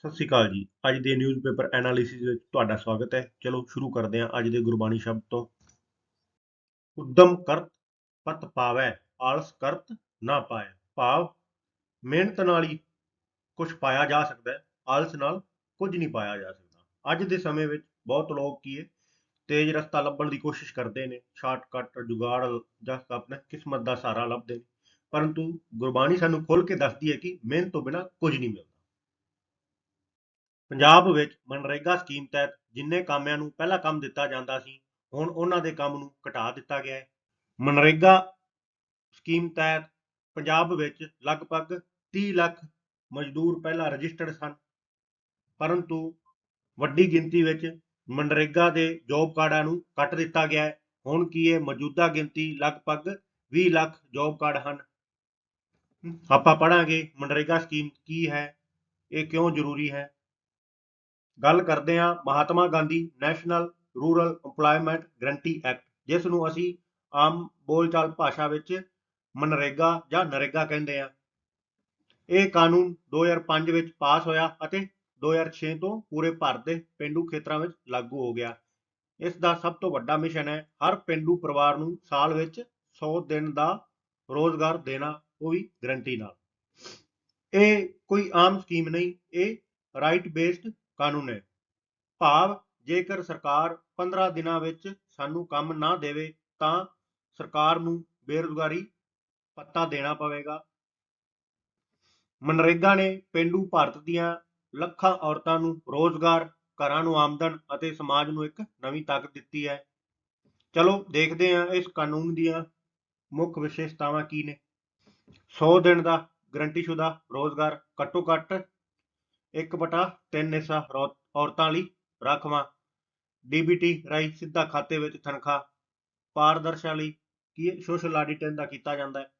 ਸਤਿ ਸ਼੍ਰੀ ਅਕਾਲ ਜੀ। ਅੱਜ ਦੇ ਨਿਊਜ਼ਪੇਪਰ ਐਨਾਲਿਸਿਸ ਵਿੱਚ ਤੁਹਾਡਾ ਸਵਾਗਤ ਹੈ। ਚਲੋ ਸ਼ੁਰੂ ਕਰਦੇ ਹਾਂ ਅੱਜ ਦੇ ਗੁਰਬਾਣੀ ਸ਼ਬਦ ਤੋਂ। ਉਦਮ ਕਰਤ ਪਤ ਪਾਵੈ, ਆਲਸ ਕਰਤ ਨਾ ਪਾਏ ਭਾਵ ਮਿਹਨਤ ਨਾਲ ਹੀ ਕੁਝ ਪਾਇਆ ਜਾ ਸਕਦਾ ਹੈ, ਆਲਸ ਨਾਲ ਕੁਝ ਨਹੀਂ ਪਾਇਆ ਜਾ ਸਕਦਾ। ਅੱਜ ਦੇ ਸਮੇਂ ਵਿੱਚ ਬਹੁਤ ਲੋਕ ਕੀ ਹੈ, ਤੇਜ਼ ਰਸਤਾ ਲੱਭਣ ਦੀ ਕੋਸ਼ਿਸ਼ ਕਰਦੇ ਨੇ ਸ਼ਾਰਟਕਟ ਜੁਗਾੜ ਜਾਂ ਆਪਣਾ ਕਿਸਮਤ ਦਾ ਸਹਾਰਾ ਲੱਭਦੇ ਨੇ। ਪਰੰਤੂ ਗੁਰਬਾਣੀ ਸਾਨੂੰ ਖੋਲ ਕੇ ਦੱਸਦੀ ਹੈ ਕਿ ਮਿਹਨਤ ਤੋਂ ਬਿਨਾਂ ਕੁਝ ਨਹੀਂ ਮਿਲਦਾ। ਪੰਜਾਬ ਵਿੱਚ ਮਨਰੇਗਾ ਸਕੀਮ ਤਹਿਤ ਜਿੰਨੇ ਕਾਮਿਆਂ ਨੂੰ ਪਹਿਲਾ ਕੰਮ ਦਿੱਤਾ ਜਾਂਦਾ ਸੀ, ਹੁਣ ਉਹਨਾਂ ਦੇ ਕੰਮ ਨੂੰ ਘਟਾ ਦਿੱਤਾ ਗਿਆ ਹੈ। ਮਨਰੇਗਾ ਸਕੀਮ ਤਹਿਤ ਪੰਜਾਬ ਵਿੱਚ ਲਗਭਗ 30 ਲੱਖ ਮਜ਼ਦੂਰ ਪਹਿਲਾਂ ਰਜਿਸਟਰਡ ਸਨ, ਪਰੰਤੂ ਵੱਡੀ ਗਿਣਤੀ ਵਿੱਚ ਮਨਰੇਗਾ ਦੇ ਜੌਬ ਕਾਰਡਾਂ ਨੂੰ ਕੱਟ ਦਿੱਤਾ ਗਿਆ ਹੈ। ਹੁਣ ਕੀ ਇਹ ਮੌਜੂਦਾ ਗਿਣਤੀ ਲਗਭਗ 20 ਲੱਖ ਜੌਬ ਕਾਰਡ ਹਨ? ਆਪਾਂ ਪੜਾਂਗੇ ਮਨਰੇਗਾ ਸਕੀਮ ਕੀ ਹੈ, ਇਹ ਕਿਉਂ ਜ਼ਰੂਰੀ ਹੈ? ਗੱਲ ਕਰਦੇ ਹਾਂ Mahatma Gandhi national rural employment guarantee act, ਜਿਸ ਨੂੰ ਅਸੀਂ ਆਮ ਬੋਲਚਾਲ ਭਾਸ਼ਾ ਵਿੱਚ ਮਨਰੇਗਾ ਜਾਂ ਨਰੇਗਾ ਕਹਿੰਦੇ ਆ ਇਹ ਕਾਨੂੰਨ 2005 ਵਿੱਚ ਪਾਸ ਹੋਇਆ ਅਤੇ 2006 ਤੋਂ ਪੂਰੇ ਭਾਰਤ ਦੇ ਪਿੰਡੂ ਖੇਤਰਾਂ ਵਿੱਚ ਲਾਗੂ ਹੋ ਗਿਆ। ਇਸ ਦਾ ਸਭ ਤੋਂ ਵੱਡਾ ਮਿਸ਼ਨ ਹੈ ਹਰ ਪਿੰਡੂ ਪਰਿਵਾਰ ਨੂੰ ਸਾਲ ਵਿੱਚ 100 ਦਿਨ ਦਾ ਰੋਜ਼ਗਾਰ ਦੇਣਾ, ਉਹ ਵੀ ਗਰੰਟੀ ਨਾਲ। ਇਹ ਕੋਈ ਆਮ ਸਕੀਮ ਨਹੀਂ, ਇਹ ਰਾਈਟ ਬੇਸਡ ਕਾਨੂੰਨ ਹੈ। ਭਾਵ ਜੇਕਰ ਸਰਕਾਰ 15 ਦਿਨਾਂ ਵਿੱਚ ਸਾਨੂੰ ਕੰਮ ਨਾ ਦੇਵੇ ਤਾਂ ਸਰਕਾਰ ਨੂੰ ਬੇਰੁਜ਼ਗਾਰੀ ਪੱਤਾ ਦੇਣਾ ਪਵੇਗਾ। ਮਨਰੇਗਾ ਨੇ ਪਿੰਡੂ ਭਾਰਤ ਦੀਆਂ ਲੱਖਾਂ ਔਰਤਾਂ ਨੂੰ ਰੋਜ਼ਗਾਰ, ਘਰਾਂ ਨੂੰ ਆਮਦਨ ਅਤੇ ਸਮਾਜ ਨੂੰ ਇੱਕ ਨਵੀਂ ਤਾਕਤ ਦਿੱਤੀ ਹੈ। ਚਲੋ ਦੇਖਦੇ ਹਾਂ ਇਸ ਕਾਨੂੰਨ ਦੀਆਂ ਮੁੱਖ ਵਿਸ਼ੇਸ਼ਤਾਵਾਂ ਕੀ ਨੇ। 100 ਦਿਨ ਦਾ ਗਰੰਟੀਸ਼ੁਦਾ ਰੋਜ਼ਗਾਰ ਘੱਟੋ ਘੱਟ 1/3 ਹਿੱਸਾ ਔਰਤਾਂ ਲਈ ਰਾਖਵਾਂ। ਡੀਬੀਟੀ ਰਾਹੀਂ ਸਿੱਧਾ ਖਾਤੇ ਵਿੱਚ ਤਨਖਾਹ। ਪਾਰਦਰਸ਼ਾ ਲਈ ਕੀ ਸੋਸ਼ਲ ਆਡਿਟਿੰਗ ਦਾ ਕੀਤਾ ਜਾਂਦਾ ਹੈ।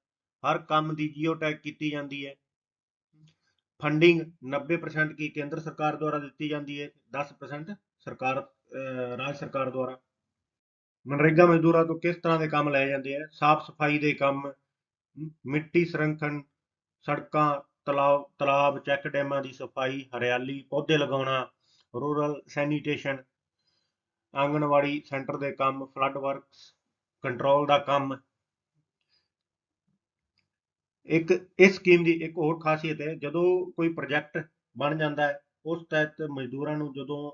ਹਰ ਕੰਮ ਦੀ ਜੀਓ ਟੈਗ ਕੀਤੀ ਜਾਂਦੀ ਹੈ। ਫੰਡਿੰਗ 90% ਕੀ ਕੇਂਦਰ ਸਰਕਾਰ ਦੁਆਰਾ ਦਿੱਤੀ ਜਾਂਦੀ ਹੈ? 10% ਸਰਕਾਰ ਰਾਜ ਸਰਕਾਰ ਦੁਆਰਾ। ਮਨਰੇਗਾ ਮਜ਼ਦੂਰਾਂ ਤੋਂ ਕਿਸ ਤਰ੍ਹਾਂ ਦੇ ਕੰਮ ਲਏ ਜਾਂਦੇ ਆ? ਸਾਫ਼ ਸਫ਼ਾਈ ਦੇ ਕੰਮ ਮਿੱਟੀ ਸੰਰਖਣ, ਸੜਕਾਂ ਤਲਾਬ ਤਲਾਬ, ਚੈੱਕ ਡੈਮਾਂ ਦੀ ਸਫ਼ਾਈ, ਹਰਿਆਲੀ, ਪੌਦੇ ਲਗਾਉਣਾ ਰੂਰਲ ਸੈਨੀਟੇਸ਼ਨ ਆਂਗਣਵਾੜੀ ਸੈਂਟਰ ਦੇ ਕੰਮ ਫਲੱਡ ਵਰਕਸ ਕੰਟਰੋਲ ਦਾ ਕੰਮ। ਇੱਕ, ਇਸ ਸਕੀਮ ਦੀ ਇੱਕ ਹੋਰ ਖਾਸੀਅਤ ਹੈ, ਜਦੋਂ ਕੋਈ ਪ੍ਰੋਜੈਕਟ ਬਣ ਜਾਂਦਾ ਹੈ, ਉਸ ਤਹਿਤ ਮਜ਼ਦੂਰਾਂ ਨੂੰ ਜਦੋਂ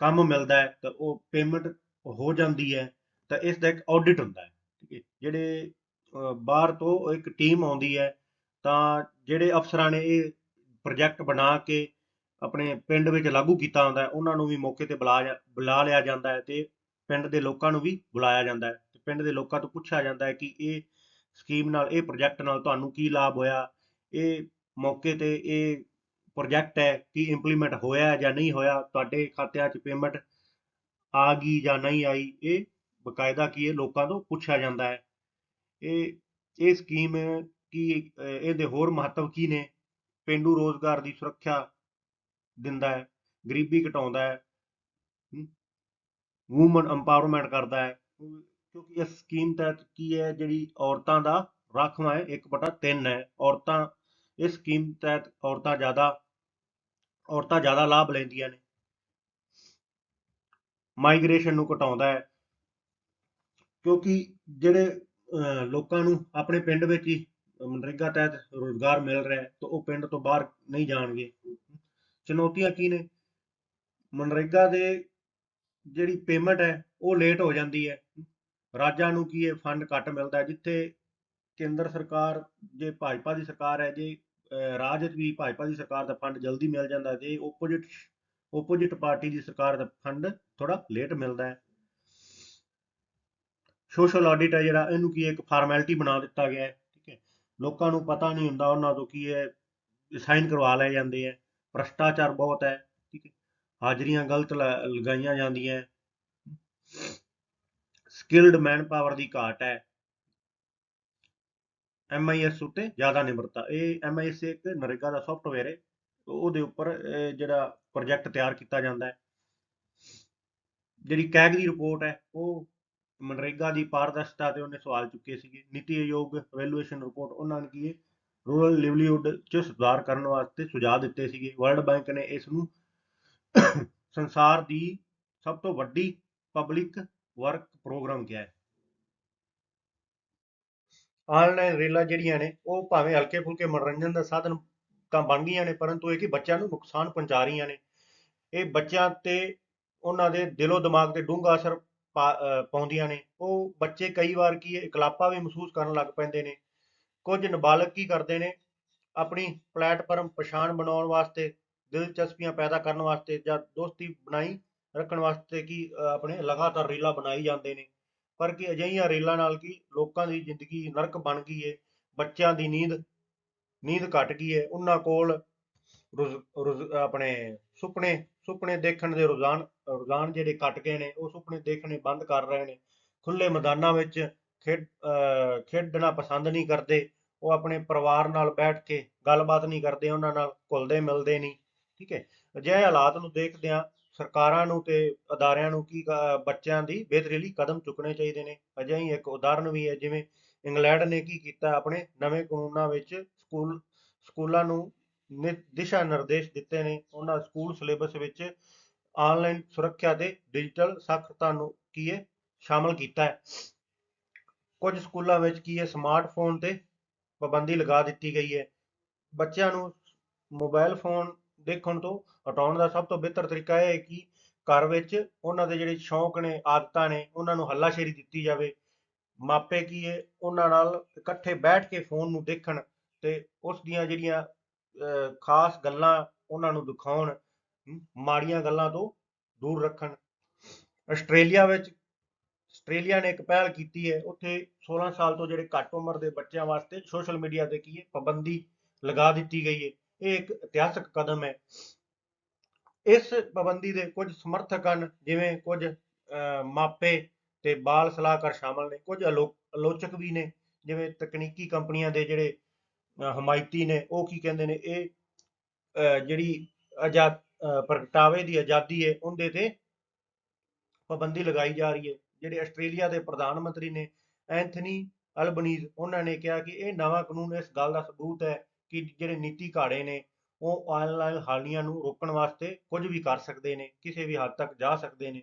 ਕੰਮ ਮਿਲਦਾ ਹੈ, ਤਾਂ ਉਹ ਪੇਮੈਂਟ ਹੋ ਜਾਂਦੀ ਹੈ, ਤਾਂ ਇਸ ਦਾ ਇੱਕ ਆਡਿਟ ਹੁੰਦਾ ਹੈ, ਠੀਕ ਹੈ। ਜਿਹੜੇ ਬਾਹਰ ਤੋਂ ਇੱਕ ਟੀਮ ਆਉਂਦੀ ਹੈ ਤਾਂ ਜਿਹੜੇ ਅਫਸਰਾਂ ਨੇ ਇਹ ਪ੍ਰੋਜੈਕਟ ਬਣਾ ਕੇ ਆਪਣੇ ਪਿੰਡ ਵਿੱਚ ਲਾਗੂ ਕੀਤਾ ਹੁੰਦਾ ਉਹਨਾਂ ਨੂੰ ਵੀ ਮੌਕੇ ਤੇ ਬੁਲਾ ਬੁਲਾ ਲਿਆ ਜਾਂਦਾ ਹੈ ਤੇ ਪਿੰਡ ਦੇ ਲੋਕਾਂ ਨੂੰ ਵੀ ਬੁਲਾਇਆ ਜਾਂਦਾ ਹੈ। ਤੇ ਪਿੰਡ ਦੇ ਲੋਕਾਂ ਤੋਂ ਪੁੱਛਿਆ ਜਾਂਦਾ ਹੈ ਕਿ ਇਹ ਸਕੀਮ ਨਾਲ, ਇਹ ਪ੍ਰੋਜੈਕਟ ਨਾਲ ਤੁਹਾਨੂੰ ਕੀ ਲਾਭ ਹੋਇਆ? ਇਹ ਮੌਕੇ ਤੇ ਇਹ ਪ੍ਰੋਜੈਕਟ ਹੈ, ਕਿ ਇੰਪਲੀਮੈਂਟ ਹੋਇਆ ਜਾਂ ਨਹੀਂ ਹੋਇਆ? ਤੁਹਾਡੇ ਖਾਤਿਆਂ 'ਚ ਪੇਮੈਂਟ ਆ ਗਈ ਜਾਂ ਨਹੀਂ ਆਈ? ਇਹ ਬਕਾਇਦਾ ਕੀ ਇਹ ਲੋਕਾਂ ਤੋਂ ਪੁੱਛਿਆ ਜਾਂਦਾ ਹੈ। ਇਹ ਇਹ ਸਕੀਮ ਕੀ ਇਹਦੇ ਹੋਰ ਮਹੱਤਵ ਕੀ ਨੇ? ਪਿੰਡੂ ਰੋਜ਼ਗਾਰ ਦੀ ਸੁਰੱਖਿਆ ਦਿੰਦਾ ਹੈ, ਗਰੀਬੀ ਘਟਾਉਂਦਾ ਹੈ ਵੂਮਨ ਐਮਪਾਵਰਮੈਂਟ ਕਰਦਾ ਹੈ। ਕਿਉਂਕਿ ਇਸ ਸਕੀਮ ਤਹਿਤ ਕੀ ਹੈ, ਜਿਹੜੀ ਔਰਤਾਂ ਦਾ ਰਾਖਵਾਂ ਹੈ 1/3 ਹੈ। ਔਰਤਾਂ, ਇਸ ਸਕੀਮ ਤਹਿਤ ਔਰਤਾਂ ਜ਼ਿਆਦਾ ਔਰਤਾਂ ਜ਼ਿਆਦਾ ਲਾਭ ਲੈਂਦੀਆਂ ਨੇ। ਮਾਈਗ੍ਰੇਸ਼ਨ ਨੂੰ ਘਟਾਉਂਦਾ ਹੈ। ਕਿਉਂਕਿ ਜਿਹੜੇ ਲੋਕਾਂ ਨੂੰ ਆਪਣੇ ਪਿੰਡ ਵਿੱਚ ਹੀ ਮਨਰੇਗਾ ਤਹਿਤ ਰੋਜ਼ਗਾਰ ਮਿਲ ਰਿਹਾ ਹੈ, ਤਾਂ ਉਹ ਪਿੰਡ ਤੋਂ ਬਾਹਰ ਨਹੀਂ ਜਾਣਗੇ। ਚੁਣੌਤੀਆਂ ਕੀ ਨੇ? ਮਨਰੇਗਾ ਦੇ ਜਿਹੜੀ ਪੇਮੈਂਟ ਹੈ, ਉਹ ਲੇਟ ਹੋ ਜਾਂਦੀ ਹੈ। ਰਾਜਾਂ ਨੂੰ ਕੀ ਹੈ ਫੰਡ ਘੱਟ ਮਿਲਦਾ ਜਿੱਥੇ ਕੇਂਦਰ ਸਰਕਾਰ, ਜੇ ਭਾਜਪਾ ਦੀ ਸਰਕਾਰ ਹੈ, ਜੇ ਰਾਜ ਵੀ ਭਾਜਪਾ ਦੀ ਸਰਕਾਰ ਦਾ ਫੰਡ ਜਲਦੀ ਮਿਲ ਜਾਂਦਾ ਜੇ ਓਪੋਜਿਟ ਓਪੋਜਿਟ ਪਾਰਟੀ ਦੀ ਸਰਕਾਰ ਦਾ ਫੰਡ ਥੋੜਾ ਲੇਟ ਮਿਲਦਾ ਹੈ। ਸੋਸ਼ਲ ਆਡਿਟ ਹੈ ਜਿਹੜਾ, ਇਹਨੂੰ ਕੀ ਇੱਕ ਫਾਰਮੈਲਿਟੀ ਬਣਾ ਦਿੱਤਾ ਗਿਆ ਹੈ। ਲੋਕਾਂ ਨੂੰ ਪਤਾ ਨਹੀਂ ਹੁੰਦਾ ਉਹਨਾਂ ਤੋਂ ਕੀ ਹੈ ਸਾਈਨ ਕਰਵਾ ਲਏ ਜਾਂਦੇ ਹੈ ਭ੍ਰਸ਼ਟਾਚਾਰ ਬਹੁਤ ਹੈ, ਠੀਕ ਹੈ, ਹਾਜ਼ਰੀਆਂ ਗਲਤ ਲਗਾਈਆਂ ਜਾਂਦੀਆਂ ਸਕਿਲਡ ਮੈਨ ਪਾਵਰ ਦੀ ਘਾਟ ਹੈ। ਐਮਆਈਐਸ ਉੱਤੇ ਜ਼ਿਆਦਾ ਨਿਰਭਰਤਾ ਇਹ ਐਮਆਈਐਸ ਇੱਕ ਨਰੇਗਾ ਦਾ ਸੌਫਟਵੇਅਰ ਹੈ, ਉਹਦੇ ਉੱਪਰ ਜਿਹੜਾ ਪ੍ਰੋਜੈਕਟ ਤਿਆਰ ਕੀਤਾ ਜਾਂਦਾ ਹੈ। ਜਿਹੜੀ ਕੈਗ ਦੀ ਰਿਪੋਰਟ ਹੈ, ਉਹ ਮਨਰੇਗਾ ਦੀ ਪਾਰਦਰਸ਼ਤਾ ਤੇ ਉਹਨੇ ਸਵਾਲ ਚੁੱਕੇ ਸੀਗੇ। ਨੀਤੀ ਆਯੋਗ ਐਵੈਲੂਏਸ਼ਨ ਰਿਪੋਰਟ ਉਹਨਾਂ ਨੇ ਕੀ ਰੂਰਲ ਲਿਵਲੀਹੁੱਡ 'ਚ ਸੁਧਾਰ ਕਰਨ ਵਾਸਤੇ ਸੁਝਾਅ ਦਿੱਤੇ ਸੀਗੇ। ਵਰਲਡ ਬੈਂਕ ਨੇ ਇਸ ਨੂੰ ਸੰਸਾਰ ਦੀ ਸਭ ਤੋਂ ਵੱਡੀ ਪਬਲਿਕ ਵਰਕ ਪ੍ਰੋਗਰਾਮ ਕਿਹਾ ਹੈ। ਆਨਲਾਈਨ ਰੀਲਾਂ ਜਿਹੜੀਆਂ ਨੇ, ਉਹ ਭਾਵੇਂ ਹਲਕੇ ਫੁਲਕੇ ਮਨੋਰੰਜਨ ਦਾ ਸਾਧਨ ਤਾਂ ਬਣ ਗਈਆਂ ਨੇ, ਪਰੰਤੂ ਇਹ ਕਿ ਬੱਚਿਆਂ ਨੂੰ ਨੁਕਸਾਨ ਪਹੁੰਚਾ ਰਹੀਆਂ ਨੇ। ਇਹ ਬੱਚਿਆਂ ਤੇ ਉਹਨਾਂ ਦੇ ਦਿਲੋਂ ਦਿਮਾਗ ਤੇ ਡੂੰਘਾ ਅਸਰ ਪਾਉਂਦੀਆਂ ਨੇ। ਉਹ ਬੱਚੇ ਕਈ ਵਾਰ ਕੀ ਇਕਲਾਪਾ ਵੀ ਮਹਿਸੂਸ ਕਰਨ ਲੱਗ ਪੈਂਦੇ ਨੇ। ਕੁਝ ਨਾਬਾਲਗ ਕੀ ਕਰਦੇ ਨੇ? ਆਪਣੀ ਪਲੇਟਫਾਰਮ ਪਛਾਣ ਬਣਾਉਣ ਵਾਸਤੇ, ਦਿਲਚਸਪੀਆਂ ਪੈਦਾ ਕਰਨ ਵਾਸਤੇ ਜਾਂ ਦੋਸਤੀ ਬਣਾਈ ਰੱਖਣ ਵਾਸਤੇ ਕੀ ਆਪਣੇ ਲਗਾਤਾਰ ਰੀਲਾਂ ਬਣਾਈ ਜਾਂਦੇ ਨੇ। ਪਰ ਕੀ ਅਜਿਹੀਆਂ ਰੀਲਾਂ ਨਾਲ ਕੀ ਲੋਕਾਂ ਦੀ ਜ਼ਿੰਦਗੀ ਨਰਕ ਬਣ ਗਈ ਏ, ਬੱਚਿਆਂ ਦੀ ਨੀਂਦ ਨੀਂਦ ਘਟ ਗਈ ਏ। ਉਹਨਾਂ ਕੋਲ ਰੁਜ਼- ਰੁਜ਼- ਆਪਣੇ ਸੁਪਨੇ ਸੁਪਨੇ ਦੇਖਣ ਦੇ ਰੁਝਾਨ ਰੁਝਾਨ ਜਿਹੜੇ ਘਟ ਗਏ ਨੇ, ਉਹ ਸੁਪਨੇ ਦੇਖਣੇ ਬੰਦ ਕਰ ਰਹੇ ਨੇ। ਖੁੱਲੇ ਮੈਦਾਨਾਂ ਵਿੱਚ ਖੇਡ ਖੇਡਣਾ ਪਸੰਦ ਨਹੀਂ ਕਰਦੇ। ਉਹ ਆਪਣੇ ਪਰਿਵਾਰ ਨਾਲ ਬੈਠ ਕੇ ਗੱਲਬਾਤ ਨਹੀਂ ਕਰਦੇ, ਉਹਨਾਂ ਨਾਲ ਘੁਲਦੇ ਮਿਲਦੇ ਨਹੀਂ। ਠੀਕ ਹੈ? ਅਜਿਹੇ ਹਾਲਾਤ ਨੂੰ ਦੇਖਦਿਆਂ ਸਰਕਾਰਾਂ ਨੂੰ ਤੇ ਅਦਾਰਿਆਂ ਨੂੰ ਕੀ ਬੱਚਿਆਂ ਦੀ ਬਿਹਤਰੀ ਲਈ ਕਦਮ ਚੁੱਕਣੇ ਚਾਹੀਦੇ ਨੇ। ਅਜਿਹੀ ਇੱਕ ਉਦਾਹਰਨ ਵੀ ਹੈ, ਜਿਵੇਂ ਇੰਗਲੈਂਡ ਨੇ ਕੀ ਕੀਤਾ, ਆਪਣੇ ਨਵੇਂ ਕਾਨੂੰਨਾਂ ਵਿੱਚ ਸਕੂਲ, ਸਕੂਲਾਂ ਨੂੰ ਨਿ- ਦਿਸ਼ਾ ਨਿਰਦੇਸ਼ ਦਿੱਤੇ ਨੇ। ਉਹਨਾਂ ਸਕੂਲ ਸਿਲੇਬਸ ਵਿੱਚ ਆਨਲਾਈਨ ਸੁਰੱਖਿਆ ਤੇ ਡਿਜੀਟਲ ਸਾਖਰਤਾ ਨੂੰ ਕੀ ਹੈ ਸ਼ਾਮਲ ਕੀਤਾ ਹੈ? ਕੁਝ ਸਕੂਲਾਂ ਵਿੱਚ ਕੀ ਹੈ ਸਮਾਰਟਫੋਨ ਤੇ ਪਾਬੰਦੀ ਲਗਾ ਦਿੱਤੀ ਗਈ ਹੈ? ਬੱਚਿਆਂ ਨੂੰ ਮੋਬਾਈਲ ਫੋਨ ਦੇਖਣ ਤੋਂ ਹਟਾਉਣ ਦਾ ਸਭ ਤੋਂ ਬਿਹਤਰ ਤਰੀਕਾ ਇਹ ਹੈ ਕਿ ਘਰ ਵਿੱਚ ਉਹਨਾਂ ਦੇ ਜਿਹੜੇ ਸ਼ੌਂਕ ਨੇ, ਆਦਤਾਂ ਨੇ, ਉਹਨਾਂ ਨੂੰ ਹੱਲਾਸ਼ੇਰੀ ਦਿੱਤੀ ਜਾਵੇ। ਮਾਪੇ ਕੀ ਹੈ ਉਹਨਾਂ ਨਾਲ ਇਕੱਠੇ ਬੈਠ ਕੇ ਫੋਨ ਨੂੰ ਦੇਖਣ ਤੇ ਉਸ ਦੀਆਂ ਜਿਹੜੀਆਂ ਖਾਸ ਗੱਲਾਂ ਉਹਨਾਂ ਨੂੰ ਦਿਖਾਉਣ ਮਾੜੀਆਂ ਗੱਲਾਂ ਤੋਂ ਦੂਰ ਰੱਖਣ। ਆਸਟ੍ਰੇਲੀਆ ਵਿੱਚ ਆਸਟ੍ਰੇਲੀਆ ਨੇ ਇੱਕ ਪਹਿਲ ਕੀਤੀ ਹੈ ਉੱਥੇ 16 ਸਾਲ ਤੋਂ ਜਿਹੜੇ ਘੱਟ ਉਮਰ ਦੇ ਬੱਚਿਆਂ ਵਾਸਤੇ ਸੋਸ਼ਲ ਮੀਡੀਆ ਤੇ ਕੀ ਹੈ ਪਾਬੰਦੀ ਲਗਾ ਦਿੱਤੀ ਗਈ ਹੈ। ਇਹ ਇੱਕ ਇਤਿਹਾਸਕ ਕਦਮ ਹੈ। ਇਸ ਪਾਬੰਦੀ ਦੇ ਕੁਝ ਸਮਰਥਕ ਹਨ ਜਿਵੇਂ ਕੁਝ ਅਹ, ਮਾਪੇ ਤੇ ਬਾਲ ਸਲਾਹਕਾਰ ਸ਼ਾਮਲ ਨੇ ਕੁਝ ਆਲੋ- ਆਲੋਚਕ ਵੀ ਨੇ ਜਿਵੇਂ ਤਕਨੀਕੀ ਕੰਪਨੀਆਂ ਦੇ ਜਿਹੜੇ ਹਮਾਇਤੀ ਨੇ ਉਹ ਕੀ ਕਹਿੰਦੇ ਨੇ ਇਹ ਜਿਹੜੀ ਆਜ਼ਾਦ ਪ੍ਰਗਟਾਵੇ ਦੀ ਆਜ਼ਾਦੀ ਹੈ ਉਹਦੇ ਤੇ ਪਾਬੰਦੀ ਲਗਾਈ ਜਾ ਰਹੀ ਹੈ ਜਿਹੜੇ ਆਸਟ੍ਰੇਲੀਆ ਦੇ ਪ੍ਰਧਾਨ ਮੰਤਰੀ ਨੇ ਐਂਥਨੀ ਅਲਬਨੀਜ਼, ਉਹਨਾਂ ਨੇ ਕਿਹਾ ਕਿ ਇਹ ਨਵਾਂ ਕਾਨੂੰਨ ਇਸ ਗੱਲ ਦਾ ਸਬੂਤ ਹੈ ਕਿ ਜਿਹੜੇ ਨੀਤੀ ਘਾੜੇ ਨੇ, ਉਹ ਆਨਲਾਈਨ ਹਾਨੀਆਂ ਨੂੰ ਰੋਕਣ ਵਾਸਤੇ ਕੁਝ ਵੀ ਕਰ ਸਕਦੇ ਨੇ, ਕਿਸੇ ਵੀ ਹੱਦ ਤੱਕ ਜਾ ਸਕਦੇ ਨੇ।